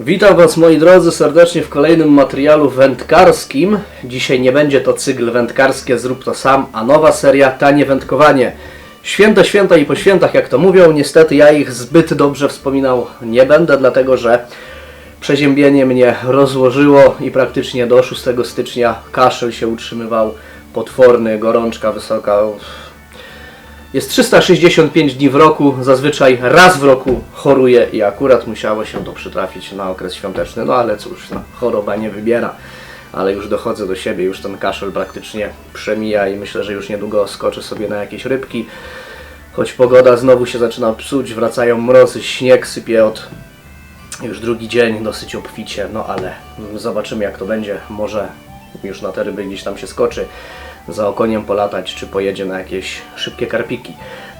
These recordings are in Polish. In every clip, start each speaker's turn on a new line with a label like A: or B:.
A: Witam Was moi drodzy serdecznie w kolejnym materiału wędkarskim. Dzisiaj nie będzie to cykl wędkarskie Zrób to sam, a nowa seria Tanie Wędkowanie. Święte, święta i po świętach jak to mówią, niestety ja ich zbyt dobrze wspominał nie będę, dlatego że przeziębienie mnie rozłożyło i praktycznie do 6 stycznia kaszel się utrzymywał potworny, gorączka wysoka. Jest 365 dni w roku, zazwyczaj raz w roku choruję i akurat musiało się to przytrafić na okres świąteczny. No ale cóż, no, choroba nie wybiera. Ale już dochodzę do siebie, już ten kaszel praktycznie przemija i myślę, że już niedługo skoczę sobie na jakieś rybki. Choć pogoda znowu się zaczyna psuć, wracają mrozy, śnieg sypie od już drugi dzień, dosyć obficie, no ale zobaczymy jak to będzie. Może już na te ryby gdzieś tam się skoczy, za okoniem polatać, czy pojedzie na jakieś szybkie karpiki.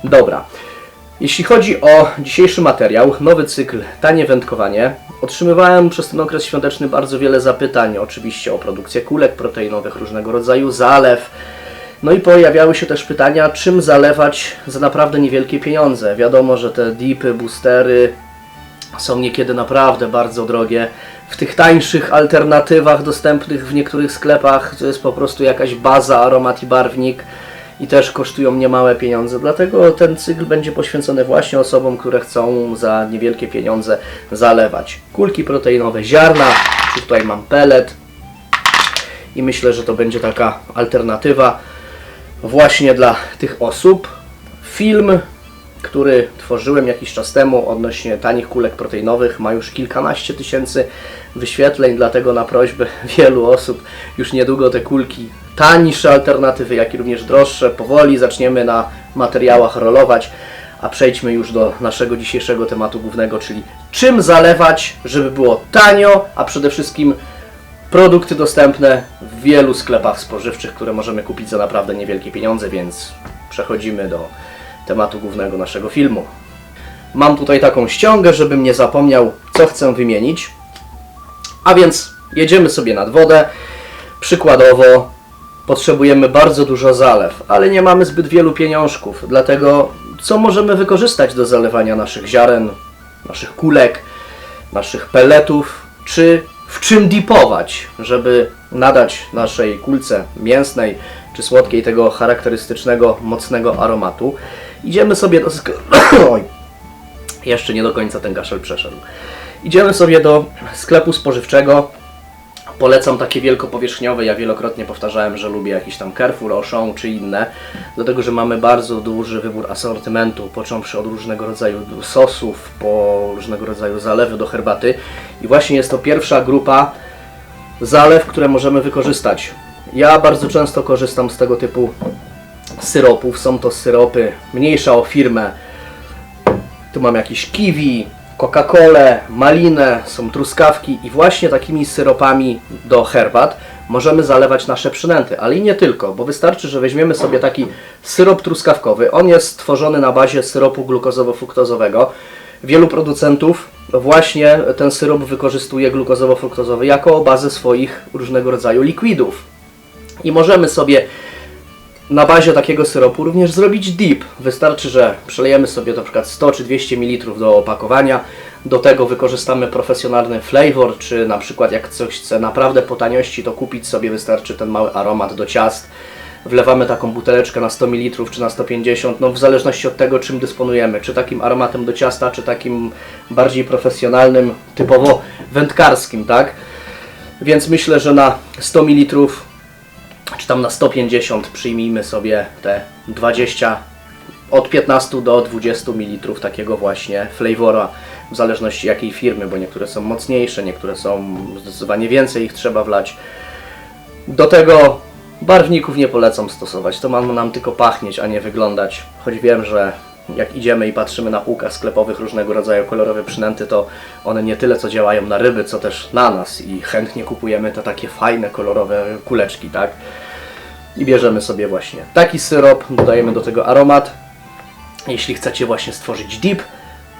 A: Dobra. Jeśli chodzi o dzisiejszy materiał, nowy cykl Tanie Wędkowanie, otrzymywałem przez ten okres świąteczny bardzo wiele zapytań, oczywiście o produkcję kulek proteinowych, różnego rodzaju zalew. No i pojawiały się też pytania, czym zalewać za naprawdę niewielkie pieniądze. Wiadomo, że te dipy, boostery, są niekiedy naprawdę bardzo drogie. W tych tańszych alternatywach dostępnych w niektórych sklepach to jest po prostu jakaś baza, aromat i barwnik i też kosztują niemałe pieniądze. Dlatego ten cykl będzie poświęcony właśnie osobom, które chcą za niewielkie pieniądze zalewać kulki proteinowe, ziarna, czy tutaj mam pelet i myślę, że to będzie taka alternatywa właśnie dla tych osób. Film który tworzyłem jakiś czas temu odnośnie tanich kulek proteinowych, ma już kilkanaście tysięcy wyświetleń, dlatego na prośbę wielu osób już niedługo te kulki, tańsze alternatywy, jak i również droższe, powoli zaczniemy na materiałach rolować, a przejdźmy już do naszego dzisiejszego tematu głównego, czyli czym zalewać, żeby było tanio, a przede wszystkim produkty dostępne w wielu sklepach spożywczych, które możemy kupić za naprawdę niewielkie pieniądze, więc przechodzimy do tematu głównego naszego filmu. Mam tutaj taką ściągę, żebym nie zapomniał, co chcę wymienić. A więc jedziemy sobie nad wodę. Przykładowo potrzebujemy bardzo dużo zalew, ale nie mamy zbyt wielu pieniążków. Dlatego co możemy wykorzystać do zalewania naszych ziaren, naszych kulek, naszych peletów, czy w czym dipować, żeby nadać naszej kulce mięsnej czy słodkiej tego charakterystycznego, mocnego aromatu. Idziemy sobie do sklepu. Oj, jeszcze nie do końca ten kaszel przeszedł. Idziemy sobie do sklepu spożywczego. Polecam takie wielkopowierzchniowe. Ja wielokrotnie powtarzałem, że lubię jakiś tam Carrefour, Auchan czy inne, dlatego że mamy bardzo duży wybór asortymentu, począwszy od różnego rodzaju sosów, po różnego rodzaju zalewy do herbaty. I właśnie jest to pierwsza grupa zalew, które możemy wykorzystać. Ja bardzo często korzystam z tego typu syropów. Są to syropy mniejsza o firmę. Tu mam jakieś kiwi, Coca-Colę, malinę, są truskawki i właśnie takimi syropami do herbat możemy zalewać nasze przynęty, ale i nie tylko, bo wystarczy, że weźmiemy sobie taki syrop truskawkowy. On jest stworzony na bazie syropu glukozowo-fruktozowego. Wielu producentów właśnie ten syrop wykorzystuje glukozowo-fruktozowy jako bazę swoich różnego rodzaju likwidów. I możemy sobie na bazie takiego syropu również zrobić dip. Wystarczy, że przelejemy sobie na przykład 100 czy 200 ml do opakowania. Do tego wykorzystamy profesjonalny flavor, czy na przykład jak coś chce naprawdę po taniości, to kupić sobie wystarczy ten mały aromat do ciast. Wlewamy taką buteleczkę na 100 ml czy na 150, no w zależności od tego czym dysponujemy, czy takim aromatem do ciasta, czy takim bardziej profesjonalnym, typowo wędkarskim, tak? Więc myślę, że na 100 ml czy tam na 150 przyjmijmy sobie te 20 od 15 do 20 ml takiego właśnie flavora w zależności jakiej firmy, bo niektóre są mocniejsze, niektóre są zdecydowanie więcej ich trzeba wlać. Do tego barwników nie polecam stosować, to ma nam tylko pachnieć, a nie wyglądać, choć wiem, że jak idziemy i patrzymy na półkach sklepowych różnego rodzaju kolorowe przynęty, to one nie tyle co działają na ryby, co też na nas i chętnie kupujemy te takie fajne kolorowe kuleczki, tak? I bierzemy sobie właśnie taki syrop, dodajemy do tego aromat. Jeśli chcecie właśnie stworzyć dip,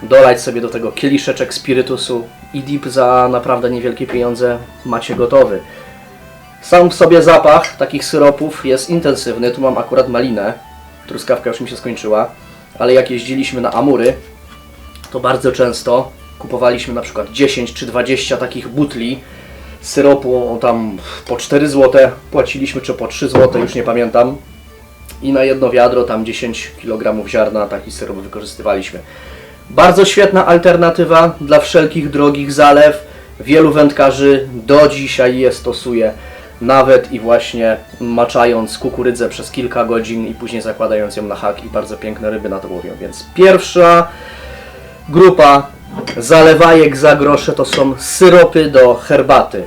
A: dolać sobie do tego kieliszeczek spirytusu i dip za naprawdę niewielkie pieniądze macie gotowy. Sam w sobie zapach takich syropów jest intensywny. Tu mam akurat malinę. Truskawka już mi się skończyła. Ale jak jeździliśmy na Amury, to bardzo często kupowaliśmy na przykład 10 czy 20 takich butli syropu tam po 4 zł, płaciliśmy czy po 3 zł, już nie pamiętam. I na jedno wiadro tam 10 kg ziarna taki syrop wykorzystywaliśmy. Bardzo świetna alternatywa dla wszelkich drogich zalew. Wielu wędkarzy do dzisiaj je stosuje, nawet i właśnie maczając kukurydzę przez kilka godzin i później zakładając ją na hak i bardzo piękne ryby na to łowią. Więc pierwsza grupa zalewajek za grosze to są syropy do herbaty.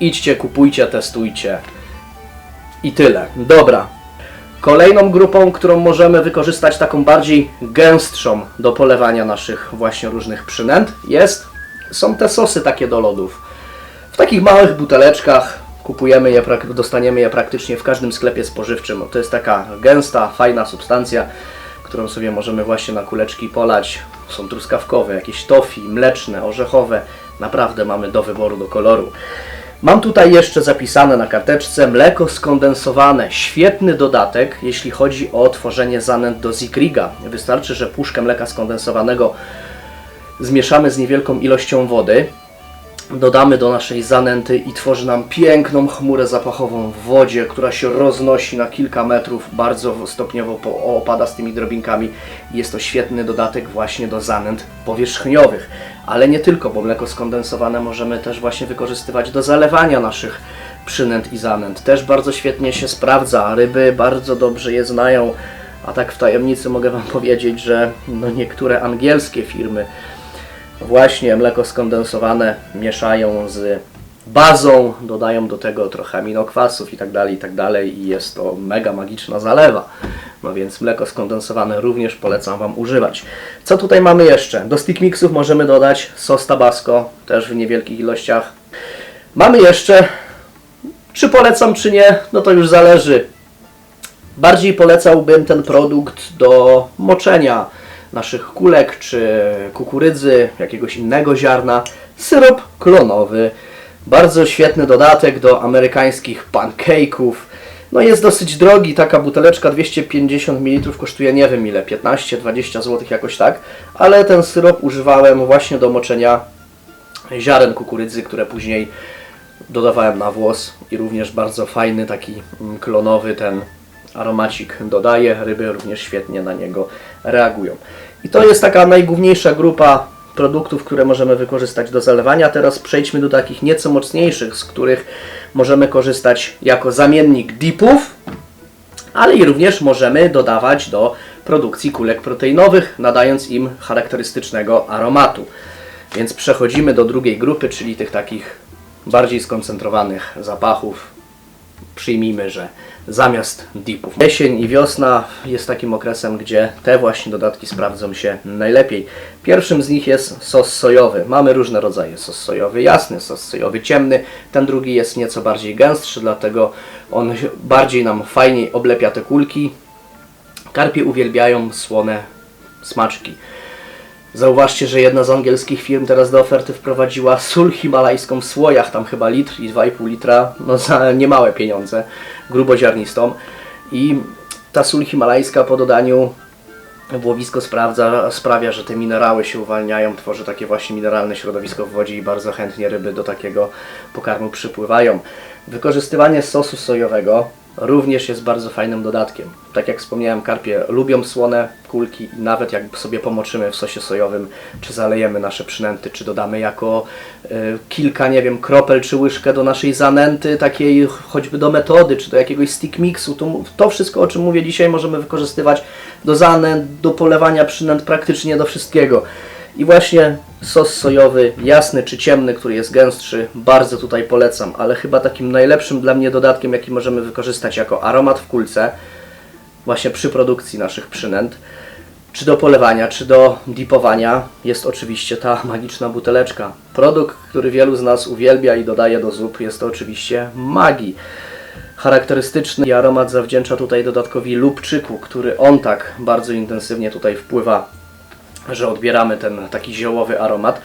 A: Idźcie, kupujcie, testujcie. I tyle. Dobra. Kolejną grupą, którą możemy wykorzystać taką bardziej gęstszą do polewania naszych właśnie różnych przynęt jest, są te sosy takie do lodów. W takich małych buteleczkach kupujemy je, dostaniemy je praktycznie w każdym sklepie spożywczym. To jest taka gęsta, fajna substancja, którą sobie możemy właśnie na kuleczki polać. Są truskawkowe, jakieś tofi, mleczne, orzechowe. Naprawdę mamy do wyboru, do koloru. Mam tutaj jeszcze zapisane na karteczce mleko skondensowane. Świetny dodatek, jeśli chodzi o tworzenie zanęt do Zikriga. Wystarczy, że puszkę mleka skondensowanego zmieszamy z niewielką ilością wody, dodamy do naszej zanęty i tworzy nam piękną chmurę zapachową w wodzie, która się roznosi na kilka metrów, bardzo stopniowo opada z tymi drobinkami. Jest to świetny dodatek właśnie do zanęt powierzchniowych. Ale nie tylko, bo mleko skondensowane możemy też właśnie wykorzystywać do zalewania naszych przynęt i zanęt. Też bardzo świetnie się sprawdza. Ryby bardzo dobrze je znają. A tak w tajemnicy mogę Wam powiedzieć, że no niektóre angielskie firmy właśnie mleko skondensowane mieszają z bazą, dodają do tego trochę aminokwasów i tak dalej, i tak dalej i jest to mega magiczna zalewa. No więc mleko skondensowane również polecam Wam używać. Co tutaj mamy jeszcze? Do stick mixów możemy dodać sos tabasco, też w niewielkich ilościach. Mamy jeszcze, czy polecam, czy nie, no to już zależy. Bardziej polecałbym ten produkt do moczenia naszych kulek czy kukurydzy, jakiegoś innego ziarna. Syrop klonowy. Bardzo świetny dodatek do amerykańskich pancake'ów. No jest dosyć drogi, taka buteleczka 250 ml kosztuje nie wiem ile, 15-20 zł jakoś tak, ale ten syrop używałem właśnie do moczenia ziaren kukurydzy, które później dodawałem na włos i również bardzo fajny taki mm, klonowy ten aromacik dodaje. Ryby również świetnie na niego reagują. I to jest taka najgłówniejsza grupa produktów, które możemy wykorzystać do zalewania. Teraz przejdźmy do takich nieco mocniejszych, z których możemy korzystać jako zamiennik dipów, ale i również możemy dodawać do produkcji kulek proteinowych, nadając im charakterystycznego aromatu. Więc przechodzimy do drugiej grupy, czyli tych takich bardziej skoncentrowanych zapachów. Przyjmijmy, że zamiast dipów. Jesień i wiosna jest takim okresem, gdzie te właśnie dodatki sprawdzą się najlepiej. Pierwszym z nich jest sos sojowy. Mamy różne rodzaje. Sos sojowy jasny, sos sojowy ciemny. Ten drugi jest nieco bardziej gęstszy, dlatego on bardziej nam fajniej oblepia te kulki. Karpie uwielbiają słone smaczki. Zauważcie, że jedna z angielskich firm teraz do oferty wprowadziła sól himalajską w słojach, tam chyba litr i 2,5 litra, no za niemałe pieniądze, gruboziarnistą. I ta sól himalajska po dodaniu w łowisko sprawdza, sprawia, że te minerały się uwalniają, tworzy takie właśnie mineralne środowisko w wodzie i bardzo chętnie ryby do takiego pokarmu przypływają. Wykorzystywanie sosu sojowego również jest bardzo fajnym dodatkiem. Tak jak wspomniałem, karpie lubią słone kulki i nawet jak sobie pomoczymy w sosie sojowym, czy zalejemy nasze przynęty, czy dodamy jako e, kilka, nie wiem, kropel czy łyżkę do naszej zanęty, takiej choćby do metody, czy do jakiegoś stick mixu, to, to wszystko, o czym mówię dzisiaj, możemy wykorzystywać do zanęt, do polewania przynęt, praktycznie do wszystkiego. I właśnie sos sojowy, jasny czy ciemny, który jest gęstszy, bardzo tutaj polecam, ale chyba takim najlepszym dla mnie dodatkiem, jaki możemy wykorzystać jako aromat w kulce, właśnie przy produkcji naszych przynęt, czy do polewania, czy do dipowania, jest oczywiście ta magiczna buteleczka. Produkt, który wielu z nas uwielbia i dodaje do zup, jest to oczywiście magii. Charakterystyczny aromat zawdzięcza tutaj dodatkowi lubczyku, który on tak bardzo intensywnie tutaj wpływa że odbieramy ten taki ziołowy aromat.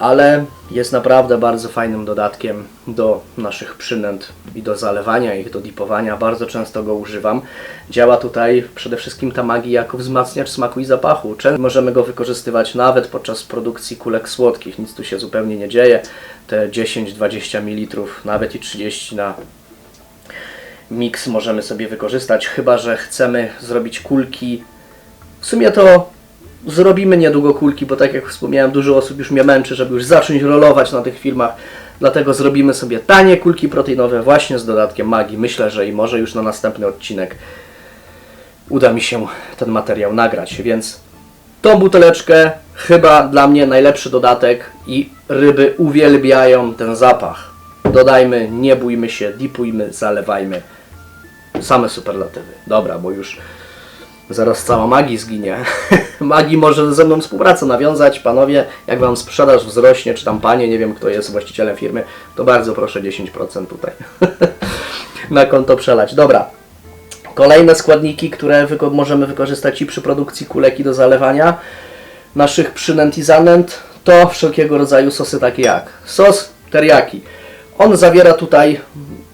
A: ale jest naprawdę bardzo fajnym dodatkiem do naszych przynęt i do zalewania ich, do dipowania. Bardzo często go używam. Działa tutaj przede wszystkim ta magia jako wzmacniacz smaku i zapachu. Często możemy go wykorzystywać nawet podczas produkcji kulek słodkich. Nic tu się zupełnie nie dzieje. Te 10-20 ml, nawet i 30 na miks możemy sobie wykorzystać, chyba że chcemy zrobić kulki. W sumie to zrobimy niedługo kulki, bo tak jak wspomniałem, dużo osób już mnie męczy, żeby już zacząć rolować na tych filmach. Dlatego zrobimy sobie tanie kulki proteinowe właśnie z dodatkiem magii. Myślę, że i może już na następny odcinek uda mi się ten materiał nagrać, więc tą buteleczkę chyba dla mnie najlepszy dodatek i ryby uwielbiają ten zapach. Dodajmy, nie bójmy się, dipujmy, zalewajmy. Same superlatywy. Dobra, bo już zaraz cała magii zginie. magii może ze mną współpracę nawiązać. Panowie, jak Wam sprzedaż wzrośnie, czy tam panie, nie wiem kto jest właścicielem firmy, to bardzo proszę 10% tutaj na konto przelać. Dobra. Kolejne składniki, które wyko- możemy wykorzystać i przy produkcji kulek i do zalewania naszych przynęt i zanęt, to wszelkiego rodzaju sosy takie jak sos teriyaki. On zawiera tutaj,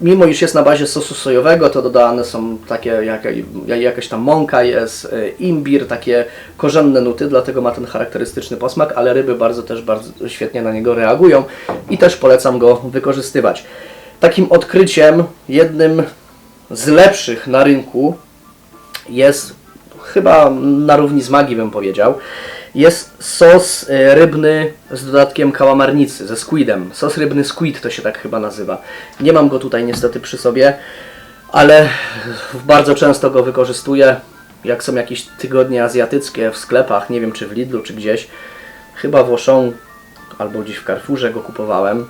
A: mimo iż jest na bazie sosu sojowego, to dodane są takie, jak, jak, jakaś tam mąka jest, y, imbir, takie korzenne nuty, dlatego ma ten charakterystyczny posmak, ale ryby bardzo też bardzo świetnie na niego reagują i też polecam go wykorzystywać. Takim odkryciem, jednym z lepszych na rynku jest chyba na równi z magii bym powiedział. Jest sos y, rybny z dodatkiem kałamarnicy, ze squidem. Sos rybny squid to się tak chyba nazywa. Nie mam go tutaj niestety przy sobie, ale bardzo często go wykorzystuję. Jak są jakieś tygodnie azjatyckie w sklepach, nie wiem czy w Lidlu, czy gdzieś. Chyba w Auchan albo gdzieś w Carrefourze go kupowałem.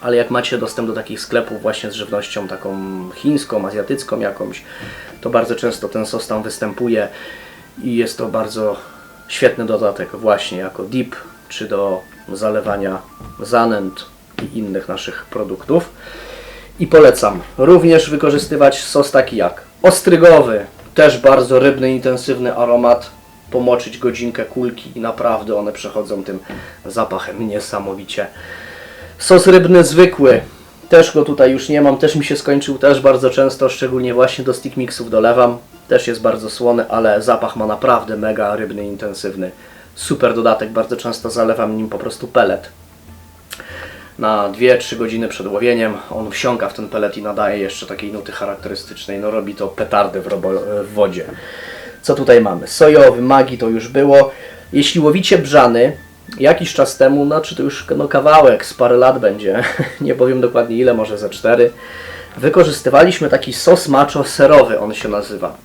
A: Ale jak macie dostęp do takich sklepów właśnie z żywnością taką chińską, azjatycką jakąś, to bardzo często ten sos tam występuje i jest to bardzo świetny dodatek właśnie jako dip czy do zalewania zanęt i innych naszych produktów. I polecam również wykorzystywać sos taki jak ostrygowy, też bardzo rybny, intensywny aromat, pomoczyć godzinkę kulki i naprawdę one przechodzą tym zapachem niesamowicie. Sos rybny zwykły. Też go tutaj już nie mam, też mi się skończył też bardzo często, szczególnie właśnie do stick mixów dolewam. Też jest bardzo słony, ale zapach ma naprawdę mega rybny, intensywny. Super dodatek, bardzo często zalewam nim po prostu pelet. Na 2-3 godziny przed łowieniem on wsiąka w ten pelet i nadaje jeszcze takiej nuty charakterystycznej. No robi to petardy w, w wodzie. Co tutaj mamy? Sojowy, magii to już było. Jeśli łowicie brzany, jakiś czas temu, znaczy to już no, kawałek, z parę lat będzie, nie powiem dokładnie ile, może ze cztery, wykorzystywaliśmy taki sos macho serowy, on się nazywa.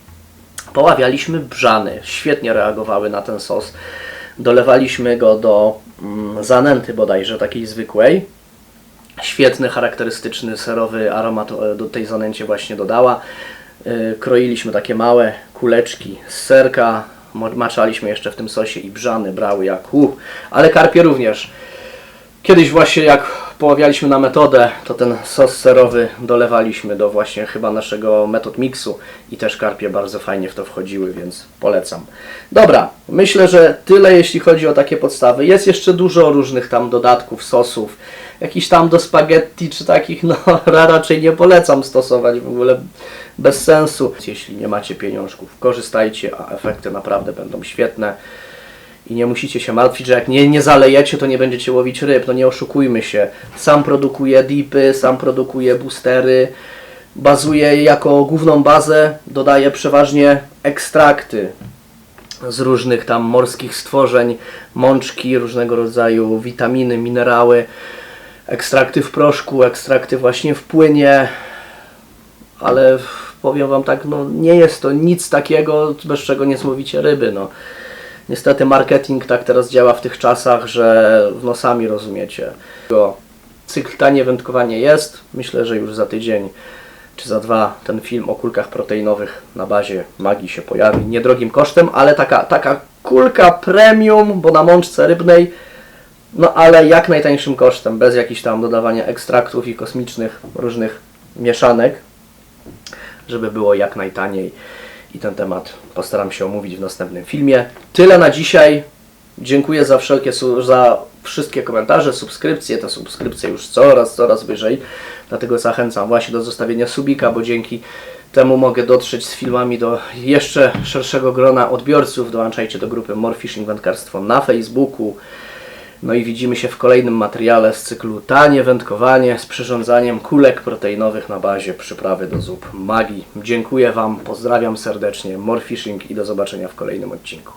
A: Poławialiśmy brzany, świetnie reagowały na ten sos. Dolewaliśmy go do mm, zanęty bodajże, takiej zwykłej. Świetny, charakterystyczny, serowy aromat e, do tej zanęcie właśnie dodała. E, Kroiliśmy takie małe kuleczki z serka, maczaliśmy jeszcze w tym sosie i brzany brały jak uh, ale karpie również. Kiedyś właśnie jak poławialiśmy na metodę, to ten sos serowy dolewaliśmy do właśnie chyba naszego metod mixu i też karpie bardzo fajnie w to wchodziły, więc polecam. Dobra, myślę, że tyle jeśli chodzi o takie podstawy. Jest jeszcze dużo różnych tam dodatków, sosów, jakiś tam do spaghetti czy takich, no ra- raczej nie polecam stosować w ogóle bez sensu. Jeśli nie macie pieniążków, korzystajcie, a efekty naprawdę będą świetne. I nie musicie się martwić, że jak nie, nie zalejecie, to nie będziecie łowić ryb. No nie oszukujmy się. Sam produkuje dipy, sam produkuje boostery. Bazuje jako główną bazę, dodaje przeważnie ekstrakty z różnych tam morskich stworzeń, mączki, różnego rodzaju witaminy, minerały, ekstrakty w proszku, ekstrakty właśnie w płynie, ale powiem Wam tak, no nie jest to nic takiego, bez czego nie złowicie ryby, no. Niestety marketing tak teraz działa w tych czasach, że no sami rozumiecie. Cykl tanie wędkowanie jest. Myślę, że już za tydzień czy za dwa ten film o kulkach proteinowych na bazie magii się pojawi. Niedrogim kosztem, ale taka, taka kulka premium, bo na mączce rybnej, no ale jak najtańszym kosztem, bez jakichś tam dodawania ekstraktów i kosmicznych różnych mieszanek, żeby było jak najtaniej. I ten temat postaram się omówić w następnym filmie. Tyle na dzisiaj. Dziękuję za wszelkie za wszystkie komentarze, subskrypcje. Te subskrypcje już coraz, coraz wyżej. Dlatego zachęcam właśnie do zostawienia subika, bo dzięki temu mogę dotrzeć z filmami do jeszcze szerszego grona odbiorców. Dołączajcie do grupy More Fishing Wędkarstwo na Facebooku. No i widzimy się w kolejnym materiale z cyklu Tanie wędkowanie z przyrządzaniem kulek proteinowych na bazie przyprawy do zup magii. Dziękuję Wam, pozdrawiam serdecznie, More i do zobaczenia w kolejnym odcinku.